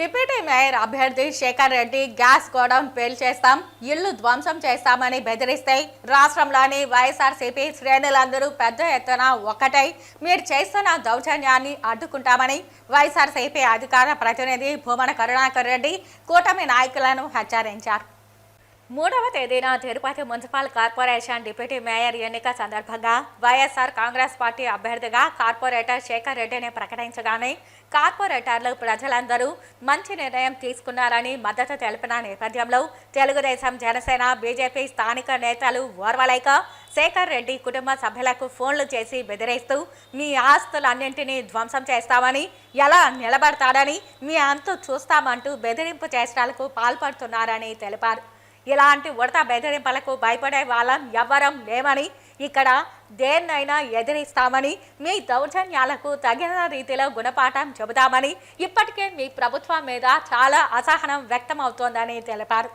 Deputy mayor అభ్యర్థి Shekhar Reddy gas godown పేల్చేస్తాం ఇల్లు ధ్వంసం చేస్తామని బెదిరిస్తే రాష్ట్రంలోని వైఎస్ఆర్సీపీ శ్రేణులందరూ పెద్ద ఎత్తున ఒకటై మీరు చేస్తున్న దౌర్జన్యాన్ని అడ్డుకుంటామని వైఎస్ఆర్సీపీ అధికార ప్రతినిధి భూమన కరుణాకర్ రెడ్డి కూటమి నాయకులను హెచ్చరించారు. మూడవ తేదీన Tirupati municipal corporation deputy mayor ఎన్నిక సందర్భంగా వైఎస్ఆర్ కాంగ్రెస్ పార్టీ అభ్యర్థిగా కార్పొరేటర్ శేఖర్ రెడ్డిని ప్రకటించగానే కార్పొరేటర్లు ప్రజలందరూ మంచి నిర్ణయం తీసుకున్నారని మద్దతు తెలిపిన నేపథ్యంలో తెలుగుదేశం జనసేన బీజేపీ స్థానిక నేతలు ఓర్వలేక శేఖర్ రెడ్డి కుటుంబ సభ్యులకు ఫోన్లు చేసి బెదిరేస్తూ మీ ఆస్తులన్నింటినీ ధ్వంసం చేస్తామని ఎలా నిలబడతాడని మీ అంతు చూస్తామంటూ బెదిరింపు చేష్టాలకు పాల్పడుతున్నారని తెలిపారు. ఇలాంటి ఉడత బెదిరింపులకు భయపడే వాళ్ళం ఎవ్వరం లేమని ఇక్కడ దేన్నైనా ఎదిరిస్తామని మీ దౌర్జన్యాలకు తగిన రీతిలో గుణపాఠం చెబుతామని ఇప్పటికే మీ ప్రభుత్వం మీద చాలా అసహనం వ్యక్తమవుతోందని తెలిపారు.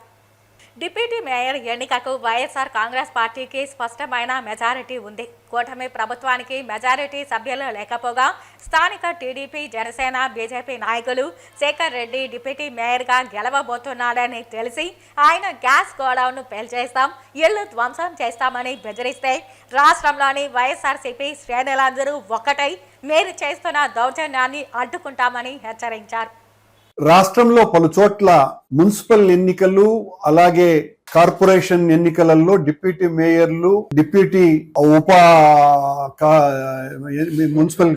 డిప్యూటీ మేయర్ ఎన్నికకు వైఎస్ఆర్ కాంగ్రెస్ పార్టీకి స్పష్టమైన మెజారిటీ ఉంది. కూటమి ప్రభుత్వానికి మెజారిటీ సభ్యులు లేకపోగా స్థానిక టీడీపీ జనసేన బీజేపీ నాయకులు శేఖర్ రెడ్డి డిప్యూటీ మేయర్గా గెలవబోతున్నాడని తెలిసి ఆయన గ్యాస్ గోడౌన్ను పేల్చేస్తాం ఇళ్ళు ధ్వంసం చేస్తామని బెదిరిస్తే రాష్ట్రంలోని వైఎస్ఆర్సీపీ శ్రేణులందరూ ఒక్కటై మీరు చేస్తున్న దౌర్జన్యాన్ని అడ్డుకుంటామని హెచ్చరించారు. రాష్ట్రంలో పలు చోట్ల మున్సిపల్ ఎన్నికలు అలాగే కార్పొరేషన్ ఎన్నికలలో డిప్యూటీ మేయర్లు డిప్యూటీ ఉప కా- మున్సిపల్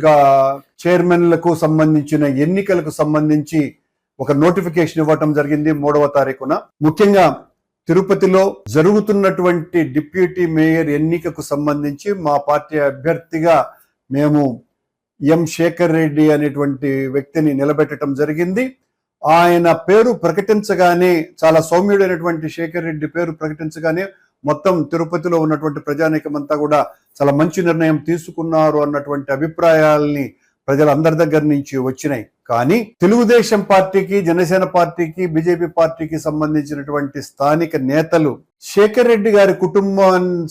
చైర్మన్లకు సంబంధించిన ఎన్నికలకు సంబంధించి ఒక నోటిఫికేషన్ ఇవ్వటం జరిగింది మూడవ తారీఖున. ముఖ్యంగా తిరుపతిలో జరుగుతున్నటువంటి డిప్యూటీ మేయర్ ఎన్నికకు సంబంధించి మా పార్టీ అభ్యర్థిగా మేము ఎం శేఖర్ రెడ్డి అనేటువంటి వ్యక్తిని నిలబెట్టడం జరిగింది. ఆయన పేరు ప్రకటించగానే చాలా సౌమ్యుడైనటువంటి శేఖర్ రెడ్డి పేరు ప్రకటించగానే మొత్తం తిరుపతిలో ఉన్నటువంటి ప్రజానీకమంతా కూడా చాలా మంచి నిర్ణయం తీసుకున్నారు అన్నటువంటి అభిప్రాయాల్ని ప్రజలందరి దగ్గర నుంచి వచ్చినాయి. కానీ తెలుగుదేశం పార్టీకి జనసేన పార్టీకి బీజేపీ పార్టీకి సంబంధించినటువంటి స్థానిక నేతలు శేఖర్ రెడ్డి గారి కుటుంబ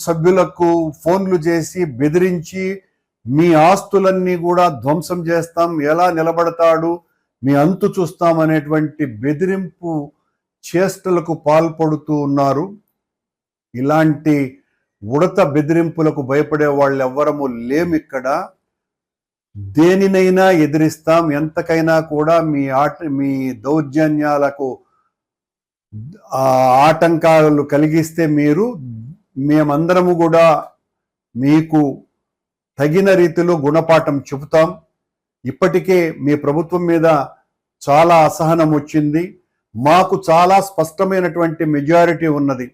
సభ్యులకు ఫోన్లు చేసి బెదిరించి మీ ఆస్తులన్నీ కూడా ధ్వంసం చేస్తాం. ఎలా నిలబడతాడు? మీ అంతు చూస్తాం అనేటువంటి బెదిరింపు చేష్టలకు పాల్పడుతూ ఉన్నారు. ఇలాంటి ఉడత బెదిరింపులకు భయపడే వాళ్ళు ఎవ్వరము లేమిక్కడ. దేనినైనా ఎదిరిస్తాం. ఎంతకైనా కూడా మీ ఆట మీ దౌర్జన్యాలకు ఆటంకాలు కలిగిస్తే మీరు మేమందరము కూడా మీకు తగిన రీతిలో గుణపాఠం చెబుతాం. ఇప్పటికే మీ ప్రభుత్వం మీద చాలా అసహనం వచ్చింది. మాకు చాలా స్పష్టమైనటువంటి మెజారిటీ ఉన్నది.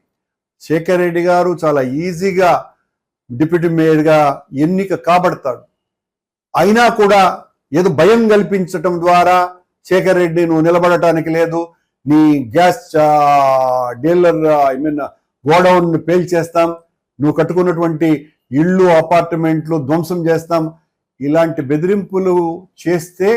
శేఖర్ రెడ్డి గారు చాలా ఈజీగా డిప్యూటీ మేయర్గా ఎన్నిక కాబడతాడు. అయినా కూడా ఏదో భయం కల్పించటం ద్వారా శేఖర్ రెడ్డి నువ్వు నిలబడటానికి లేదు. నీ gas dealer I mean godown పేల్చేస్తాం. నువ్వు కట్టుకున్నటువంటి ఇళ్ళు అపార్ట్మెంట్లు ధ్వంసం చేస్తాం. ఇలాంటి బెదిరింపులు చేస్తే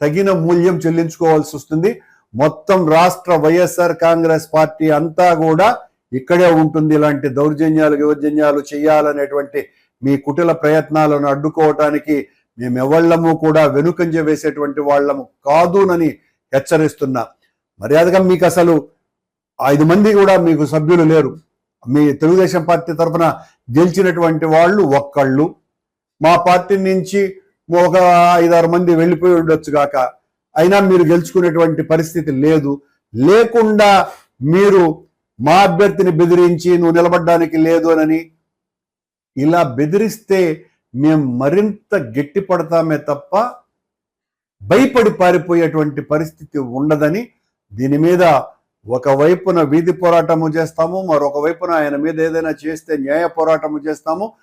తగిన మూల్యం చెల్లించుకోవాల్సి వస్తుంది. మొత్తం రాష్ట్ర వైఎస్ఆర్ కాంగ్రెస్ పార్టీ అంతా కూడా ఇక్కడే ఉంటుంది ఇలాంటి దౌర్జన్యాలు దౌర్జన్యాలు చేయాలనేటువంటి మీ కుటిల ప్రయత్నాలను అడ్డుకోవటానికి మేమెవళ్ళము కూడా వెనుకంజ వేసేటువంటి వాళ్ళము కాదునని హెచ్చరిస్తున్నా. మర్యాదగా మీకు అసలు ఐదు మంది కూడా మీకు సభ్యులు లేరు. మీ తెలుగుదేశం పార్టీ తరఫున గెలిచినటువంటి వాళ్ళు ఒక్కళ్ళు. మా పార్టీ నుంచి ఒక ఐదారు మంది వెళ్ళిపోయి ఉండొచ్చు కాక. అయినా మీరు గెలుచుకునేటువంటి పరిస్థితి లేదు. లేకుండా మీరు మా అభ్యర్థిని బెదిరించి నువ్వు నిలబడడానికి లేదు అని ఇలా బెదిరిస్తే మేము మరింత గట్టి పడతామే తప్ప భయపడి పారిపోయేటువంటి పరిస్థితి ఉండదని దీని మీద ఒకవైపున వీధి పోరాటము చేస్తాము మరొక వైపున ఆయన మీద ఏదైనా చేస్తే న్యాయ పోరాటము చేస్తాము.